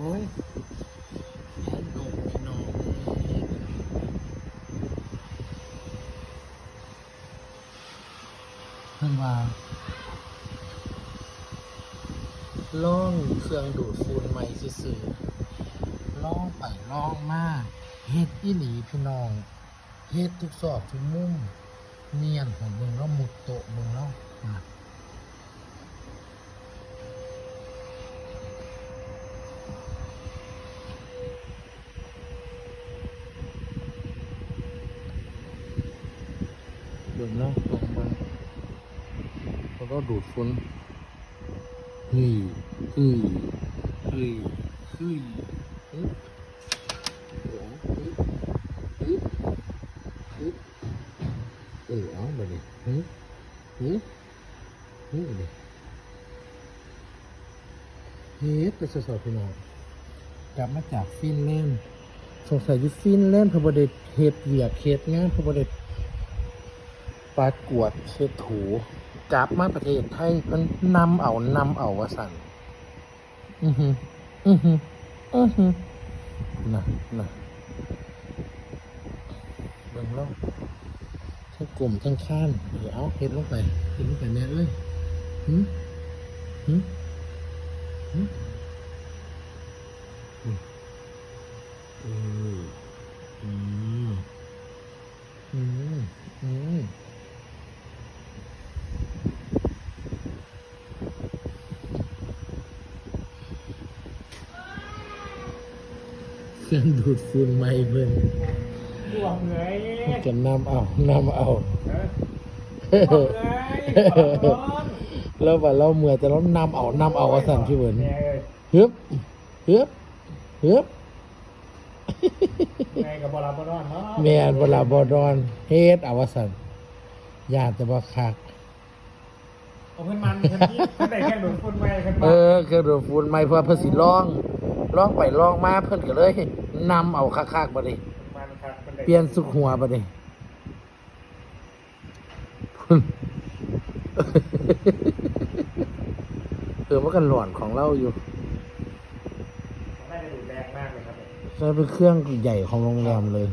อ้ยแย่หนกพี่น้องเพิ่นว่าล่องเครื่องดูดฝุ่นใหม่ซื่อๆล่องไปล่องมาเฮ็ดอีหลีพี่น้องเฮ็ดทุกซอกทุกมุมเนียนของเบิ่งล้วมุดโตะเบิ่งแล้วนะ เบิ่งแล้วเบิ่งเบิ่งแล้วก็ดูดฝุ่นเฮ้ยเฮ้ยเฮ้ยเฮ้ยอึ๊บเดี๋ยวอึ๊บอึ๊บอึ๊บเออเอาไปเลยหืมหืมหืมเลยเฮ็ดไปสดๆพี่น้องกลับมาจากฟินแลนด์สงสัยอยู่ฟินแลนด์เพอบไดเฮ็ดเวียกเฮ็ดงานเพอบไดป ลากวดเฮ็ดถูกลับมาประเทศไทยมันนำเอานำเอาวสั่นอือหืออือหืออือหือน่ะน่ะเบิ่งแล้วทั้งกลุ่มทั้งข้านเดี๋ยวเอาเฮ็ดลงไปเฮ็ดลงไปแม่เอ้ยหืมหืมหืมอืมเอออืมอืมอืม เครื่องดูดฝุ่นไม่เบิ่งดวงเลยจะนำเอานำเอาเออดวงเลยดวงแล้วว่าเราเมื่อจะเรานำเอานำเอาว่าสั่นพี่เหมือนแม่เอ้ยฮึบฮึบฮึบแม่กับบอลาบอลอนเนาะแม่นเวลาบอดอนเฮ็ดเอาว่าสั่นญาติจะบ่คักเอาเพิ่นมันเพิ่นนี่เพิ่นได้แค่หนุนคนไว้เพิ่นเอมาอคือดูฝุ่นใหม่เพื่อเพิ่นสิร้อง ร้องไปร้องมาเพิ่นก็เลยนำเอาคักๆบัดนี้มันครับพิ่ได้เปลี่ยนสุกหัวบัดนี้ เออมันก็หลอนของเราอยู่ได้ดูแรงมากเลยครับ ใช้เป็นเครื่องใหญ่ของโรงแรมเลยเ